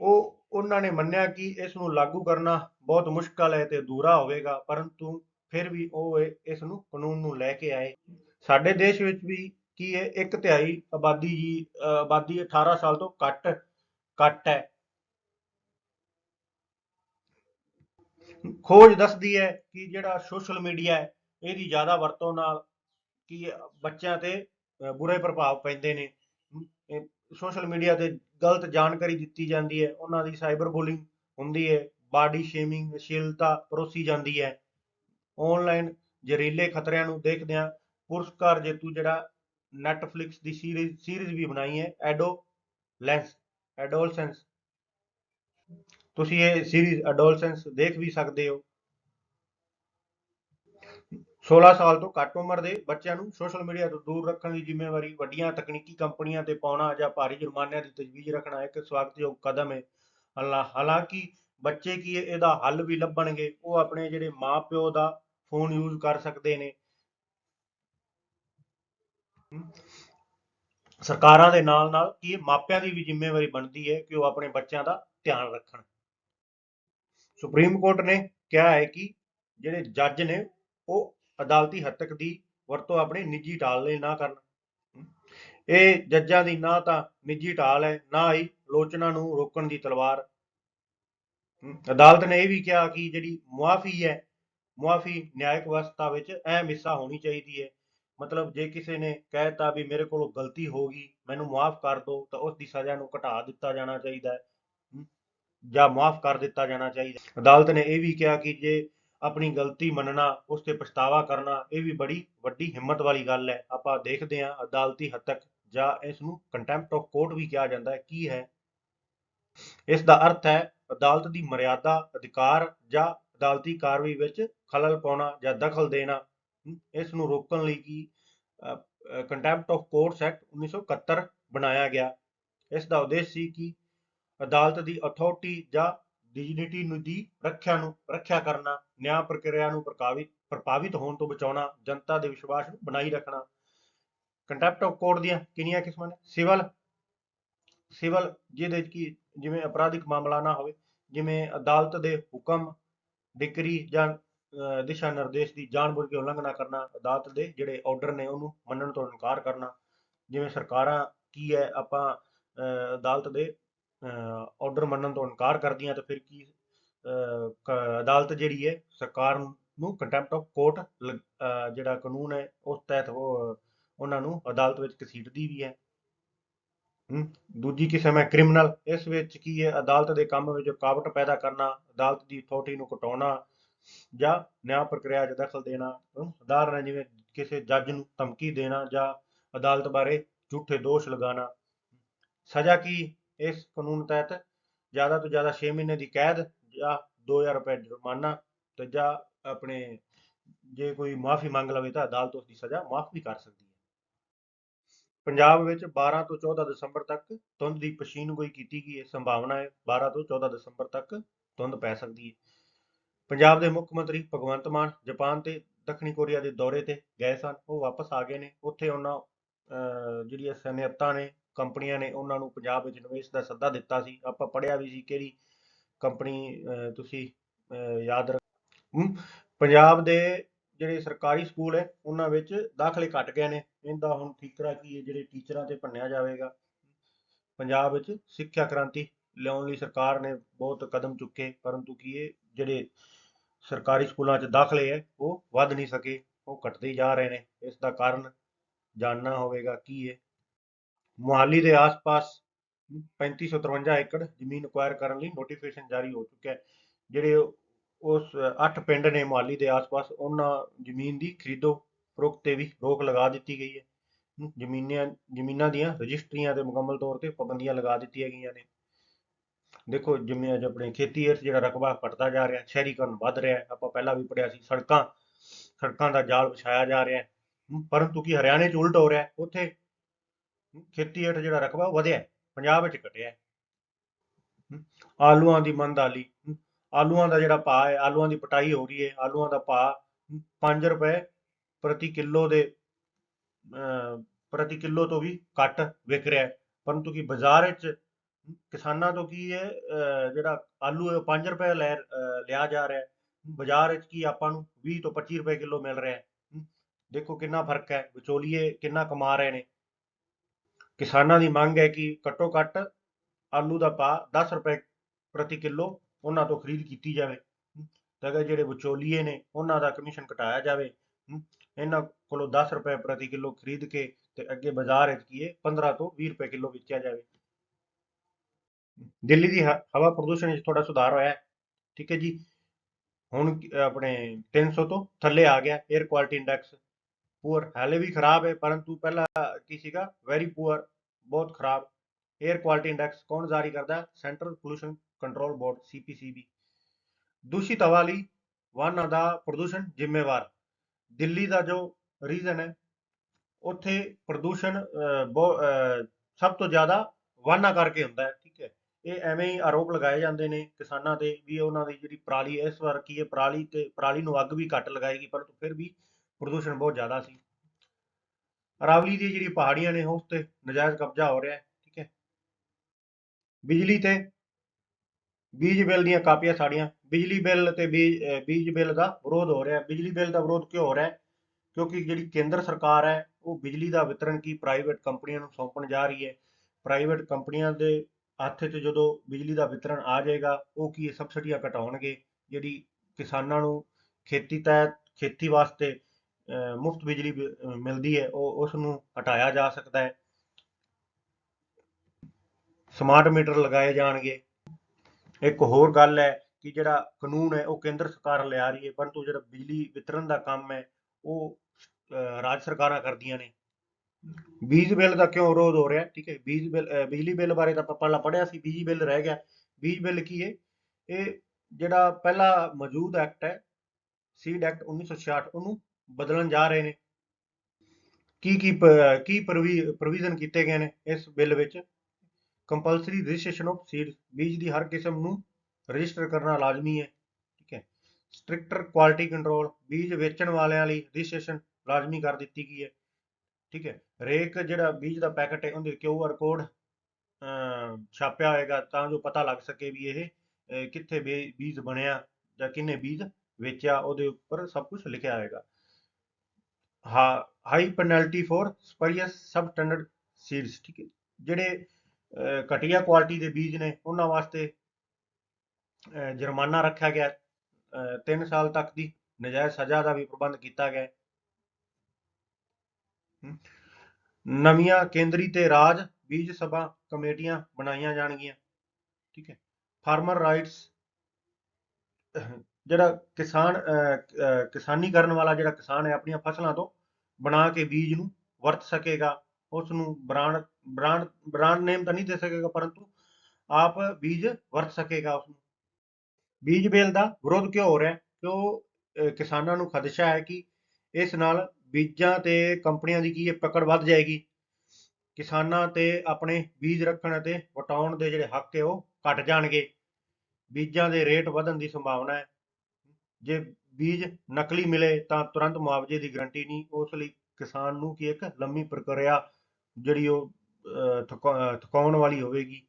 ਉਹ, ਉਹਨਾਂ ਨੇ ਮੰਨਿਆ ਕਿ ਇਸ ਨੂੰ ਲਾਗੂ ਕਰਨਾ ਬਹੁਤ ਮੁਸ਼ਕਲ ਹੈ ਤੇ ਦੂਰਾ ਹੋਵੇਗਾ, ਪਰੰਤੂ ਫਿਰ ਵੀ ਉਹ ਇਹ- ਇਸ ਨੂੰ ਕਾਨੂੰਨ ਨੂੰ ਲੈ ਕੇ ਆਏ। ਸਾਡੇ ਦੇਸ਼ ਵਿੱਚ ਵੀ ਕੀ ਹੈ ਇੱਕ ਤਿਹਾਈ ਆਬਾਦੀ ਜੀ ਆਬਾਦੀ 18 ਸਾਲ ਤੋਂ ਘੱਟ ਘੱਟ ਹੈ? ਖੋਜ ਦੱਸਦੀ ਹੈ ਕਿ ਜਿਹੜਾ ਸੋਸ਼ਲ ਮੀਡੀਆ ਹੈ, ਇਹਦੀ ਜ਼ਿਆਦਾ ਵਰਤੋਂ ਨਾਲ ਕੀ ਬੱਚਿਆਂ ਤੇ ਬੁਰੇ ਪ੍ਰਭਾਵ ਪੈਂਦੇ ਨੇ। ਸੋਸ਼ਲ ਮੀਡੀਆ ਤੇ ਗਲਤ ਜਾਣਕਾਰੀ ਦਿੱਤੀ ਜਾਂਦੀ ਹੈ, ਉਹਨਾਂ ਦੀ ਸਾਈਬਰ ਬੁਲਿੰਗ ਹੁੰਦੀ ਹੈ ਬਾਡੀ ਸ਼ੇਮਿੰਗ ਅਸ਼ਲੀਲਤਾ ਪਰੋਸੀ ਜਾਂਦੀ ਹੈ। ਆਨਲਾਈਨ ਜ਼ਹਿਰੀਲੇ ਖਤਰਿਆਂ ਨੂੰ ਦੇਖਦਿਆਂ ਪੁਰਸਕਾਰ ਜੇਤੂ ਜਿਹੜਾ ਨੈਟਫਲਿਕਸ ਦੀ ਸੀਰੀਜ਼ ਸੀਰੀਜ਼ ਵੀ ਬਣਾਈ ਹੈ ਐਡੋਲੈਂਸ ਐਡੋਲਸੈਂਸ ਤੁਸੀਂ ਇਹ ਸੀਰੀਜ਼ ਐਡੋਲਸੈਂਸ ਦੇਖ ਵੀ ਸਕਦੇ ਹੋ। 16 ਸਾਲ ਤੋਂ ਘੱਟ ਉਮਰ ਦੇ ਬੱਚਿਆਂ ਨੂੰ ਸੋਸ਼ਲ ਮੀਡੀਆ ਤੋਂ ਦੂਰ ਰੱਖਣ ਦੀ ਜ਼ਿੰਮੇਵਾਰੀ, ਵੱਡੀਆਂ ਤਕਨੀਕੀ ਕੰਪਨੀਆਂ ਤੇ ਪਾਉਣਾ, ਜਾਂ ਭਾਰੀ ਜੁਰਮਾਨਿਆਂ ਦੀ ਤਜਵੀਜ਼ ਰੱਖਣਾ ਇੱਕ ਸਵਾਗਤਯੋਗ ਕਦਮ ਹੈ। ਹਾਲਾਂਕਿ ਬੱਚੇ ਕੀ ਇਹਦਾ ਹੱਲ ਵੀ ਲੱਭਣਗੇ, ਉਹ ਆਪਣੇ ਜਿਹੜੇ ਮਾਪਿਓ ਦਾ ਫੋਨ ਯੂਜ਼ ਕਰ ਸਕਦੇ ਨੇ। ਸਰਕਾਰਾਂ ਦੇ ਨਾਲ ਨਾਲ ਕੀ ਮਾਪਿਆਂ ਦੀ ਵੀ ਜ਼ਿੰਮੇਵਾਰੀ ਬਣਦੀ ਹੈ ਕਿ ਉਹ ਆਪਣੇ ਬੱਚਿਆਂ ਦਾ ਧਿਆਨ ਰੱਖਣ। ਸੁਪਰੀਮ ਕੋਰਟ ਨੇ ਕਿਹਾ ਹੈ ਕਿ ਜਿਹੜੇ ਜੱਜ ਨੇ ਉਹ ਅਦਾਲਤੀ ਹੱਤਕ ਦੀ ਵਰਤੋਂ ਆਪਣੀ ਨਿੱਜੀ ਢਾਲ ਲਈ ਨਾ ਕਰਨ। ਇਹ ਜੱਜਾਂ ਦੀ ਨਾ ਤਾਂ ਨਿੱਜੀ ਢਾਲ ਹੈ, ਨਾ ਹੀ ਆਲੋਚਨਾ ਨੂੰ ਰੋਕਣ ਦੀ ਤਲਵਾਰ। ਅਦਾਲਤ ਨੇ ਇਹ ਵੀ ਕਿਹਾ ਕਿ ਜਿਹੜੀ ਮੁਆਫੀ ਹੈ, ਮੁਆਫੀ ਨਿਆਇਕ ਵਿਵਸਥਾ ਵਿੱਚ ਅਹਿਮ ਹਿੱਸਾ ਹੋਣੀ ਚਾਹੀਦੀ ਹੈ। ਮਤਲਬ ਜੇ ਕਿਸੇ ਨੇ ਕਹਿਤਾ ਵੀ ਮੇਰੇ ਕੋਲੋਂ ਗਲਤੀ ਹੋ ਗਈ, ਮੈਨੂੰ ਮਾਫ ਕਰ ਦਿਓ ਤਾਂ ਉਸ ਦੀ ਸਜ਼ਾ ਨੂੰ ਘਟਾ ਦਿੱਤਾ ਜਾਣਾ ਚਾਹੀਦਾ ਹੈ। ਜਾਂ ਮਾਫ ਕਰ ਦਿੱਤਾ ਜਾਣਾ ਚਾਹੀਦਾ ਅਦਾਲਤ ਨੇ ਇਹ ਵੀ ਕਿਹਾ ਕਿ ਜੇ ਆਪਣੀ ਗਲਤੀ ਮੰਨਣਾ, ਉਸ ਤੇ ਪਛਤਾਵਾ ਕਰਨਾ, ਇਹ ਵੀ ਬੜੀ ਵੱਡੀ ਹਿੰਮਤ ਵਾਲੀ ਗੱਲ ਹੈ। ਆਪਾਂ ਦੇਖਦੇ ਹਾਂ ਅਦਾਲਤੀ ਹੱਤਕ ਜਾਂ ਇਸ ਨੂੰ ਕੰਟੈਂਪਟ ਆਫ ਕੋਰਟ ਵੀ ਕਿਹਾ ਜਾਂਦਾ ਹੈ। ਕੀ ਹੈ? ਇਸ ਦਾ ਅਰਥ ਹੈ ਅਦਾਲਤ ਦੀ ਮਰਿਆਦਾ ਅਧਿਕਾਰ ਜਾਂ ਅਦਾਲਤੀ ਕਾਰਵਾਈ ਵਿੱਚ ਖਲਲ ਪਾਉਣਾ ਜਾਂ ਦਖਲ ਦੇਣਾ। ਇਸ ਨੂੰ ਰੋਕਣ ਲਈ ਕੀ ਕੰਟੈਂਪਟ ਆਫ ਕੋਰਟਸ ਐਕਟ 1971 ਬਣਾਇਆ ਗਿਆ। ਇਸ ਦਾ ਉਦੇਸ਼ ਸੀ ਕਿ ਅਦਾਲਤ ਦੀ ਅਥਾਰਟੀ ਜਾਂ ਡਿਗਨਿਟੀ ਨੂੰ ਦੀ ਰੱਖਿਆ ਨੂੰ, ਰੱਖਿਆ ਕਰਨਾ, ਨਿਆਂ ਪ੍ਰਕਿਰਿਆ ਨੂੰ ਪ੍ਰਭਾਵਿਤ ਹੋਣ ਤੋਂ ਬਚਾਉਣਾ, ਜਨਤਾ ਦੇ ਵਿਸ਼ਵਾਸ ਨੂੰ ਬਣਾਈ ਰੱਖਣਾ। ਕੰਟੈਂਪਟ ਆਫ ਕੋਰਟ ਦੀਆਂ ਕਿੰਨੀਆਂ ਕਿਸਮਾਂ ਨੇ? ਸਿਵਲ ਸਿਵਲ ਜਿਹਦੇ 'ਚ ਕੀ, ਜਿਵੇਂ ਅਪਰਾਧਿਕ ਮਾਮਲਾ ਨਾ ਹੋਵੇ, ਜਿਵੇਂ ਅਦਾਲਤ ਦੇ ਹੁਕਮ, ਡਿਕਰੀ ਜਾਂ ਦਿਸ਼ਾ ਨਿਰਦੇਸ਼ ਦੀ ਜਾਣਬੁੱਝ ਕੇ ਉਲੰਘਣਾ ਕਰਨਾ ਅਦਾਲਤ ਦੇ ਜਿਹੜੇ ਆਰਡਰ ਨੇ ਉਹਨੂੰ ਮੰਨਣ ਤੋਂ ਇਨਕਾਰ ਕਰਨਾ ਜਿਵੇਂ ਸਰਕਾਰਾਂ ਕੀ ਹੈ ਆਪਾਂ ਅਹ, ਅਦਾਲਤ ਦੇ ਆਰਡਰ ਮੰਨਣ ਤੋਂ ਇਨਕਾਰ ਕਰਦੀਆਂ ਤਾਂ ਫਿਰ ਕੀ ਅਹ, ਅਦਾਲਤ ਜਿਹੜੀ ਹੈ ਸਰਕਾਰ ਨੂੰ ਕੰਟੈਂਪਟ ਆਫ ਕੋਰਟ ਜਿਹੜਾ ਕਾਨੂੰਨ ਹੈ ਉਸ ਤਹਿਤ ਉਹਨਾਂ ਨੂੰ ਅਦਾਲਤ ਵਿੱਚ ਘਸੀਟਦੀ ਵੀ ਹੈ। ਹਮ, ਦੂਜੀ ਕਿਸਮ ਹੈ ਕ੍ਰਿਮੀਨਲ ਇਸ ਵਿੱਚ ਕੀ ਹੈ ਅਦਾਲਤ ਦੇ ਕੰਮ ਵਿੱਚ ਰੁਕਾਵਟ ਪੈਦਾ ਕਰਨਾ ਅਦਾਲਤ ਦੀ ਅਥਾਰਟੀ ਨੂੰ ਘਟਾਉਣਾ ਜਾਂ ਨਿਆਂ ਪ੍ਰਕਿਰਿਆ 'ਚ ਦਖਲ ਦੇਣਾ ਹਮ, ਉਦਾਹਰਨ ਜਿਵੇਂ ਕਿਸੇ ਜੱਜ ਨੂੰ ਧਮਕੀ ਦੇਣਾ ਜਾਂ ਅਦਾਲਤ ਬਾਰੇ ਝੂਠੇ ਦੋਸ਼ ਲਗਾਉਣਾ। ਸਜ਼ਾ ਕੀ ਇਸ ਕਾਨੂੰਨ ਤਹਿਤ? ਜ਼ਿਆਦਾ ਤੋਂ ਜ਼ਿਆਦਾ 6 ਮਹੀਨੇ ਦੀ ਕੈਦ ਜਾਂ 2000 ਰੁਪਏ ਜੁਰਮਾਨਾ ਤੇ ਜਾਂ ਆਪਣੇ ਜੇ ਕੋਈ ਮਾਫੀ ਮੰਗ ਲਵੇ ਤਾਂ ਅਦਾਲਤ ਉਸ ਦੀ ਸਜ਼ਾ ਮਾਫ ਵੀ ਕਰ ਸਕਦੀ ਹੈ। ਪੰਜਾਬ ਵਿੱਚ 12 ਤੋਂ 14 ਦਸੰਬਰ ਤੱਕ ਧੁੰਦ ਦੀ ਪੇਸ਼ੀਨਗੋਈ ਕੀਤੀ ਗਈ ਹੈ ਸੰਭਾਵਨਾ ਹੈ। 12 ਤੋਂ 14 ਦਸੰਬਰ ਤੱਕ ਧੁੰਦ ਪੈ ਸਕਦੀ ਹੈ। ਪੰਜਾਬ ਦੇ ਮੁੱਖ ਮੰਤਰੀ ਭਗਵੰਤ ਮਾਨ ਜਾਪਾਨ ਤੇ ਦੱਖਣੀ ਕੋਰੀਆ ਦੇ ਦੌਰੇ ਤੇ ਗਏ ਸਨ। ਉਹ ਵਾਪਸ ਆ ਗਏ ਨੇ। ਉੱਥੇ ਉਹਨਾਂ ਅਹ, ਜਿਹੜੀਆਂ ਸਨਅਤਾਂ ਨੇ ਕੰਪਨੀਆਂ ਨੇ ਉਹਨਾਂ ਨੂੰ ਪੰਜਾਬ ਵਿੱਚ ਨਿਵੇਸ਼ ਦਾ ਸੱਦਾ ਦਿੱਤਾ ਸੀ। ਆਪਾਂ ਪੜ੍ਹਿਆ ਵੀ ਸੀ ਕਿਹੜੀ ਕੰਪਨੀ ਤੁਸੀਂ ਯਾਦ ਰੱਖ ਪੰਜਾਬ ਦੇ ਜਿਹੜੇ ਸਰਕਾਰੀ ਸਕੂਲ ਹੈ ਉਹਨਾਂ ਵਿੱਚ ਦਾਖਲੇ ਘਟ ਗਏ ਨੇ। ਇਹਦਾ ਹੁਣ ਠੀਕਰਾ ਕੀ ਹੈ ਜਿਹੜੇ ਟੀਚਰਾਂ ਤੇ ਭੰਨਿਆ ਜਾਵੇਗਾ। ਪੰਜਾਬ ਵਿੱਚ ਸਿੱਖਿਆ ਕ੍ਰਾਂਤੀ ਲਿਆਉਣ ਲਈ ਸਰਕਾਰ ਨੇ ਬਹੁਤ ਕਦਮ ਚੁੱਕੇ ਪਰੰਤੂ ਕੀ ਇਹ ਜਿਹੜੇ ਸਰਕਾਰੀ ਸਕੂਲਾਂ 'ਚ ਦਾਖਲੇ ਹੈ ਉਹ ਵੱਧ ਨਹੀਂ ਸਕੇ ਉਹ ਘਟਦੇ ਜਾ ਰਹੇ ਨੇ ਇਸ ਦਾ ਕਾਰਨ ਜਾਣਨਾ ਹੋਵੇਗਾ ਕੀ ਹੈ ਮੁਹਾਲੀ ਦੇ ਆਸ-ਪਾਸ 3553 ਏਕੜ ਜ਼ਮੀਨ ਅਕਵਾਇਰ ਕਰਨ ਲਈ ਨੋਟੀਫਿਕੇਸ਼ਨ ਜਾਰੀ ਹੋ ਚੁੱਕਿਆ ਹੈ ਜਿਹੜੇ ਉਸ 8 ਪਿੰਡ ਨੇ ਮੁਹਾਲੀ ਦੇ ਆਸ-ਪਾਸ ਉਹਨਾਂ ਜ਼ਮੀਨ ਦੀ ਖਰੀਦੋ ਫਰੋਖਤ ਤੇ ਵੀ ਰੋਕ ਲਗਾ ਦਿੱਤੀ ਗਈ ਹੈ ਹਮ, ਜ਼ਮੀਨਾਂ ਜ਼ਮੀਨਾਂ ਦੀਆਂ ਰਜਿਸਟਰੀਆਂ ਤੇ ਮੁਕੰਮਲ ਤੌਰ ਤੇ ਪਾਬੰਦੀਆਂ ਲਗਾ ਦਿੱਤੀਆਂ ਗਈਆਂ ਨੇ। ਦੇਖੋ ਜਿਵੇਂ ਅੱਜ ਆਪਣੇ ਖੇਤੀ ਅਰਥ ਜਿਹੜਾ ਰਕਬਾ ਘਟਦਾ ਜਾ ਰਿਹਾ ਸ਼ਹਿਰੀਕਰਨ ਵੱਧ ਰਿਹਾ ਆਪਾਂ ਪਹਿਲਾਂ ਵੀ ਪੜਿਆ ਸੀ ਸੜਕਾਂ ਸੜਕਾਂ ਦਾ ਜਾਲ ਵਿਛਾਇਆ ਜਾ ਰਿਹਾ ਪਰੰਤੂ ਕੀ ਹਰਿਆਣੇ 'ਚ ਉਲਟ ਹੋ ਰਿਹਾ ਉੱਥੇ ਖੇਤੀ ਅਰਥ ਜਿਹੜਾ ਰਕਬਾ ਵਧਿਆ ਪੰਜਾਬ ਵਿੱਚ ਘਟਿਆ ਆਲੂਆਂ ਦੀ ਮੰਦਾਲੀ ਹਮ, ਆਲੂਆਂ ਦਾ ਜਿਹੜਾ ਭਾਅ ਹੈ ਆਲੂਆਂ ਦੀ ਪਟਾਈ ਹੋ ਰਹੀ ਹੈ ਆਲੂਆਂ ਦਾ ਭਾਅ 5 ਰੁਪਏ ਪ੍ਰਤੀ ਕਿਲੋ ਦੇ ਅਹ, ਪ੍ਰਤੀ ਕਿਲੋ ਤੋਂ ਵੀ ਘੱਟ ਵਿਕ ਰਿਹਾ ਹੈ। ਪਰੰਤੂ ਕਿ ਬਾਜ਼ਾਰ ਵਿੱਚ ਕਿਸਾਨਾਂ ਤੋਂ ਕੀ ਹੈ ਅਹ, ਜਿਹੜਾ ਆਲੂ ਹੈ ਉਹ 5 ਰੁਪਏ ਲੈ ਲਿਆ ਜਾ ਰਿਹਾ ਬਾਜ਼ਾਰ ਵਿੱਚ ਕੀ ਆਪਾਂ ਨੂੰ 20 ਤੋਂ 25 ਰੁਪਏ ਕਿਲੋ ਮਿਲ ਰਿਹਾ ਦੇਖੋ ਕਿੰਨਾ ਫ਼ਰਕ ਹੈ ਵਿਚੋਲੀਏ ਕਿੰਨਾ ਕਮਾ ਰਹੇ ਨੇ। ਕਿਸਾਨਾਂ ਦੀ ਮੰਗ ਹੈ ਕਿ ਘੱਟੋ ਘੱਟ ਆਲੂ ਦਾ ਪਾ 10 ਰੁਪਏ ਪ੍ਰਤੀ ਕਿਲੋ ਉਹਨਾਂ ਤੋਂ ਖਰੀਦ ਕੀਤੀ ਜਾਵੇ। ਹਮ, ਤੇ ਅਗਰ ਜਿਹੜੇ ਵਿਚੋਲੀਏ ਨੇ ਉਹਨਾਂ ਦਾ ਕਮਿਸ਼ਨ ਘਟਾਇਆ ਜਾਵੇ। ਹਮ, ਇਹਨਾਂ ਕੋਲੋਂ 10 ਰੁਪਏ ਪ੍ਰਤੀ ਕਿਲੋ ਖਰੀਦ ਕੇ ਤੇ ਅੱਗੇ ਬਾਜ਼ਾਰ ਵਿੱਚ ਕੀ ਹੈ 15 ਤੋਂ 20 ਰੁਪਏ ਕਿਲੋ ਵੇਚਿਆ ਜਾਵੇ। ਦਿੱਲੀ ਦੀ ਹਵਾ ਪ੍ਰਦੂਸ਼ਣ ਵਿੱਚ ਥੋੜਾ ਸੁਧਾਰ ਹੋਇਆ ਹੈ। ਠੀਕ ਹੈ ਜੀ। ਹੁਣ ਕੀ- ਆਪਣੇ 300 ਤੋਂ ਥੱਲੇ ਆ ਗਿਆ 에ਅਰ ਕੁਆਲਿਟੀ ਇੰਡੈਕਸ ਪੂਅਰ ਹਾਲੇ ਵੀ ਖਰਾਬ ਹੈ ਪਰੰਤੂ ਪਹਿਲਾਂ ਕੀ ਸੀਗਾ? ਵੈਰੀ ਪੂਅਰ ਬਹੁਤ ਖਰਾਬ। 에ਅਰ ਕੁਆਲਿਟੀ ਇੰਡੈਕਸ ਕੌਣ ਜਾਰੀ ਕਰਦਾ? Central pollution control board CPCB ਦੂਸ਼ਿਤ ਹਵਾ ਲਈ ਵਾਹਨਾਂ ਦਾ ਪ੍ਰਦੂਸ਼ਣ ਜ਼ਿੰਮੇਵਾਰ। ਦਿੱਲੀ ਦਾ ਜੋ ਰੀਜਨ ਹੈ ਉੱਥੇ ਪ੍ਰਦੂਸ਼ਣ ਅਹ, ਬਹੁ- ਸਭ ਤੋਂ ਜ਼ਿਆਦਾ ਵਾਹਨਾਂ ਕਰਕੇ ਹੁੰਦਾ ਹੈ। ਇਹ ਐਵੇਂ ਹੀ ਆਰੋਪ ਲਗਾਏ ਜਾਂਦੇ ਨੇ ਕਿਸਾਨਾਂ ਤੇ ਵੀ ਉਹਨਾਂ ਦੀ ਜਿਹੜੀ ਪਰਾਲੀ ਇਸ ਵਾਰ ਕੀ ਹੈ ਪਰਾਲੀ ਤੇ ਪਰਾਲੀ ਨੂੰ ਅੱਗ ਵੀ ਘੱਟ ਲਗਾਏਗੀ, ਪਰੰਤੂ ਫਿਰ ਵੀ ਪ੍ਰਦੂਸ਼ਣ ਬਹੁਤ ਜ਼ਿਆਦਾ ਸੀ। ਅਰਾਵਲੀ ਦੀ ਜਿਹੜੀ ਪਹਾੜੀਆਂ ਨੇ, ਉਸ ਤੇ ਨਜਾਇਜ਼ ਕਬਜ਼ਾ ਹੋ ਰਿਹਾ ਹੈ, ਠੀਕ ਹੈ। ਬਿਜਲੀ ਤੇ ਬੀਜ ਬਿੱਲ ਦੀਆਂ ਕਾਪੀਆਂ ਸਾੜੀਆਂ, ਬਿਜਲੀ ਬਿੱਲ ਤੇ ਬੀਜ ਬੀਜ ਬਿੱਲ ਦਾ ਵਿਰੋਧ ਹੋ ਰਿਹਾ ਬਿਜਲੀ ਬਿੱਲ ਦਾ ਵਿਰੋਧ ਕਿਉਂ ਹੋ ਰਿਹਾ ਕਿਉਂਕਿ ਜਿਹੜੀ ਕੇਂਦਰ ਸਰਕਾਰ ਹੈ, ਉਹ ਬਿਜਲੀ ਦਾ ਵਿਤਰਨ ਕੀ ਪ੍ਰਾਈਵੇਟ ਕੰਪਨੀਆਂ ਨੂੰ ਸੌਂਪਣ ਜਾ ਰਹੀ ਹੈ। ਪ੍ਰਾਈਵੇਟ ਕੰਪਨੀਆਂ ਦੇ ਹੱਥ 'ਚ ਜਦੋਂ ਬਿਜਲੀ ਦਾ ਵਿਤਰਨ ਆ ਜਾਏਗਾ, ਉਹ ਕੀ ਸਬਸਿਡੀਆਂ ਘਟਾਉਣਗੇ? ਜਿਹੜੀ ਕਿਸਾਨਾਂ ਨੂੰ ਖੇਤੀ ਤਹਿਤ, ਖੇਤੀ ਵਾਸਤੇ ਮੁਫਤ ਬਿਜਲੀ ਮਿਲਦੀ ਹੈ, ਉਹ ਉਸ ਨੂੰ ਹਟਾਇਆ ਜਾ ਸਕਦਾ ਹੈ। ਸਮਾਰਟ ਮੀਟਰ ਲਗਾਏ ਜਾਣਗੇ। ਇੱਕ ਹੋਰ ਗੱਲ ਹੈ ਕਿ ਜਿਹੜਾ ਕਾਨੂੰਨ ਹੈ, ਉਹ ਕੇਂਦਰ ਸਰਕਾਰ ਲਿਆ ਰਹੀ ਹੈ, ਪਰੰਤੂ ਜਿਹੜਾ ਬਿਜਲੀ ਵਿਤਰਨ ਦਾ ਕੰਮ ਹੈ, ਉਹ ਰਾਜ ਸਰਕਾਰਾਂ ਕਰਦੀਆਂ ਨੇ। ਬੀਜ ਬਿੱਲ ਦਾ ਕਿਉਂ ਵਿਰੋਧ ਹੋ ਰਿਹਾ? ਠੀਕ ਹੈ, ਬੀਜ ਬਿੱਲ ਬਿਜਲੀ ਬਿੱਲ ਬਾਰੇ ਤਾਂ ਆਪਾਂ ਪਹਿਲਾਂ ਪੜ੍ਹਿਆ ਸੀ, ਬੀਜ ਬਿੱਲ ਰਹਿ ਗਿਆ। ਬੀਜ ਬਿੱਲ ਕੀ ਹੈ? ਇਹ ਜਿਹੜਾ ਪਹਿਲਾ ਮੌਜੂਦ ਐਕਟ ਹੈ, ਸੀਡ ਐਕਟ 1966 ਉਹਨੂੰ ਬਦਲਣ ਜਾ ਰਹੇ ਨੇ। ਕੀ ਕੀ ਕੀ ਪ੍ਰੋਵੀਜ਼ਨ ਕੀਤੇ ਗਏ ਨੇ ਇਸ ਬਿੱਲ ਵਿੱਚ? ਕੰਪਲਸਰੀ ਰਜਿਸਟ੍ਰੇਸ਼ਨ ਆਫ ਸੀਡ ਬੀਜ ਦੀ ਹਰ ਕਿਸਮ ਨੂੰ ਰਜਿਸਟਰ ਕਰਨਾ ਲਾਜ਼ਮੀ ਹੈ, ਠੀਕ ਹੈ। ਸਟ੍ਰਿਕਟਰ ਕੁਆਲਿਟੀ ਕੰਟਰੋਲ, ਬੀਜ ਵੇਚਣ ਵਾਲਿਆਂ ਲਈ ਰਜਿਸਟ੍ਰੇਸ਼ਨ ਲਾਜ਼ਮੀ ਕਰ ਦਿੱਤੀ ਗਈ ਹੈ, ਠੀਕ ਹੈ। ਹਰੇਕ ਜਿਹੜਾ ਬੀਜ ਦਾ ਪੈਕਟ ਹੈ, ਉਹਦੇ ਕਿਊ ਆਰ ਕੋਡ ਛਾਪਿਆ ਹੋਏਗਾ ਤਾਂ ਜੋ ਪਤਾ ਲੱਗ ਸਕੇ ਵੀ ਇਹ ਕਿੱਥੇ ਬੀਜ ਬਣਿਆ ਜਾਂ ਕਿੰਨੇ ਬੀਜ ਵੇਚਿਆ, ਉਹਦੇ ਉੱਪਰ ਸਭ ਕੁਝ ਲਿਖਿਆ ਹੋਏਗਾ। ਹਾਂ high penalty for spurious substandard seeds ਠੀਕ ਹੈ। ਜਿਹੜੇ ਘਟੀਆ ਕੁਆਲਿਟੀ ਦੇ ਬੀਜ ਨੇ, ਉਹਨਾਂ ਵਾਸਤੇ ਜੁਰਮਾਨਾ ਰੱਖਿਆ ਗਿਆ 3 ਸਾਲ ਤੱਕ ਦੀ ਨਜਾਇਜ਼ ਸਜ਼ਾ ਦਾ ਵੀ ਪ੍ਰਬੰਧ ਕੀਤਾ ਗਿਆ ਨਵੀਆਂ ਕੇਂਦਰੀ ਤੇ ਰਾਜ ਬੀਜ ਸਭਾ ਕਮੇਟੀਆਂ ਬਣਾਈਆਂ ਜਾਣਗੀਆਂ। ਠੀਕ ਹੈ। ਫਾਰਮਰ ਰਾਈਟਸ, ਜਿਹੜਾ ਕਿਸਾਨ ਕਿਸਾਨੀ ਕਰਨ ਵਾਲਾ ਜਿਹੜਾ ਕਿਸਾਨ ਹੈ ਆਪਣੀਆਂ ਫਸਲਾਂ ਤੋਂ ਬਣਾ ਕੇ ਬੀਜ ਨੂੰ ਵਰਤ ਸਕੇਗਾ। ਉਸ ਨੂੰ ਬ੍ਰਾਂਡ ਬ੍ਰਾਂਡ ਬ੍ਰਾਂਡ ਨੇਮ ਤਾਂ ਨਹੀਂ ਦੇ ਸਕੇਗਾ, ਪਰੰਤੂ ਆਪ ਬੀਜ ਵਰਤ ਸਕੇਗਾ ਉਸ ਨੂੰ ਬੀਜ ਬੇਲ ਦਾ ਵਿਰੋਧ ਕਿਉਂ ਹੋ ਰਿਹਾ ਕਿਉਂ ਕਿਸਾਨਾਂ ਨੂੰ ਖਦਸ਼ਾ ਹੈ ਕਿ ਇਸ ਨਾਲ ਬੀਜਾਂ ਤੇ ਕੰਪਨੀਆਂ ਦੀ ਕੀ ਹੈ ਪਕੜ ਵੱਧ ਜਾਏਗੀ? ਕਿਸਾਨਾਂ ਤੇ ਆਪਣੇ ਬੀਜ ਰੱਖਣ ਅਤੇ ਵਟਾਉਣ ਦੇ ਜਿਹੜੇ ਹੱਕ ਹੈ ਉਹ ਘਟ ਜਾਣਗੇ। ਬੀਜਾਂ ਦੇ ਰੇਟ ਵਧਣ ਦੀ ਸੰਭਾਵਨਾ ਹੈ। ਜੇ ਬੀਜ ਨਕਲੀ ਮਿਲੇ ਤਾਂ ਤੁਰੰਤ ਮੁਆਵਜ਼ੇ ਦੀ ਗਰੰਟੀ ਨਹੀਂ। ਉਸ ਲਈ ਕਿਸਾਨ ਨੂੰ ਕੀ ਇੱਕ ਲੰਮੀ ਪ੍ਰਕਿਰਿਆ ਜਿਹੜੀ ਉਹ ਥਕਾ- ਥਕਾਉਣ ਵਾਲੀ ਹੋਵੇਗੀ।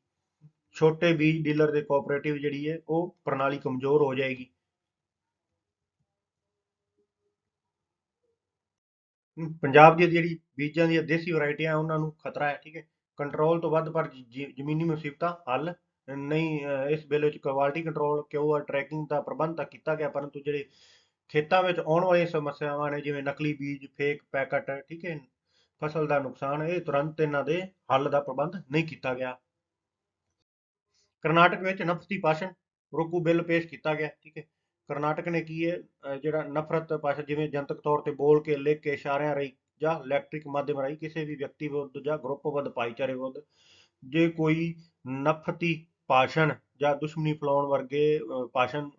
ਛੋਟੇ ਬੀਜ ਡੀਲਰ ਦੇ ਕੋਆਪਰੇਟਿਵ ਜਿਹੜੀ ਹੈ ਉਹ ਪ੍ਰਣਾਲੀ ਕਮਜ਼ੋਰ ਹੋ ਜਾਏਗੀ। ਪੰਜਾਬ ਦੀ ਜਿਹੜੀ ਬੀਜਾਂ ਦੀਆਂ ਦੇਸੀ ਵੈਰਾਈਟੀਆਂ ਉਹਨਾਂ ਨੂੰ ਖਤਰਾ ਹੈ, ਠੀਕ ਹੈ। ਕੰਟਰੋਲ ਤੋਂ ਵੱਧ ਪਰ ਜ਼ਮੀਨੀ ਮੁਸੀਬਤਾਂ ਹੱਲ, ਨਹੀਂ ਇਸ ਬਿੱਲ ਵਿੱਚ ਕੁਆਲਿਟੀ ਕੰਟਰੋਲ ਕਿਉਂ ਟਰੈਕਿੰਗ ਦਾ ਪ੍ਰਬੰਧ ਤਾਂ ਕੀਤਾ ਗਿਆ, ਪਰੰਤੂ ਜਿਹੜੇ ਖੇਤਾਂ ਵਿੱਚ ਆਉਣ ਵਾਲੀਆਂ ਸਮੱਸਿਆਵਾਂ ਨੇ, ਜਿਵੇਂ ਨਕਲੀ ਬੀਜ, ਫੇਕ ਪੈਕਟ, ਠੀਕ ਹੈ, ਫਸਲ ਦਾ ਨੁਕਸਾਨ, ਇਹ ਤੁਰੰਤ ਇਹਨਾਂ ਦੇ ਹੱਲ ਦਾ ਪ੍ਰਬੰਧ ਨਹੀਂ ਕੀਤਾ ਗਿਆ। ਕਰਨਾਟਕ ਵਿੱਚ ਨਫਤੀ ਭਾਸ਼ਣ ਰੋਕੂ ਬਿੱਲ ਪੇਸ਼ ਕੀਤਾ ਗਿਆ, ਠੀਕ ਹੈ। ਕਰਨਾਟਕ ਨੇ ਕੀ ਹੈ ਜਿਹੜਾ ਨਫ਼ਰਤ ਭਾਸ਼ਾ ਜਿਵੇਂ ਜਨਤਕ ਤੌਰ ਤੇ ਬੋਲ ਕੇ, ਲਿਖ ਕੇ ਇਸ਼ਾਰਿਆਂ ਰਾਹੀਂ ਜਾਂ ਇਲੈਕਟ੍ਰਿਕ ਮਾਧਿਅਮ ਰਾਹੀਂ ਕਿਸੇ ਵੀ ਵਿਅਕਤੀ ਵਿਰੁੱਧ ਜਾਂ ਗਰੁੱਪ ਵਿਰੁੱਧ, ਭਾਈਚਾਰੇ ਵਿਰੁੱਧ ਜੇ ਕੋਈ ਨਫ਼ਰਤੀ ਭਾਸ਼ਣ ਜਾਂ ਦੁਸ਼ਮਣੀ ਫੈਲਾਉਣ ਵਰਗੇ ਭਾਸ਼ਣ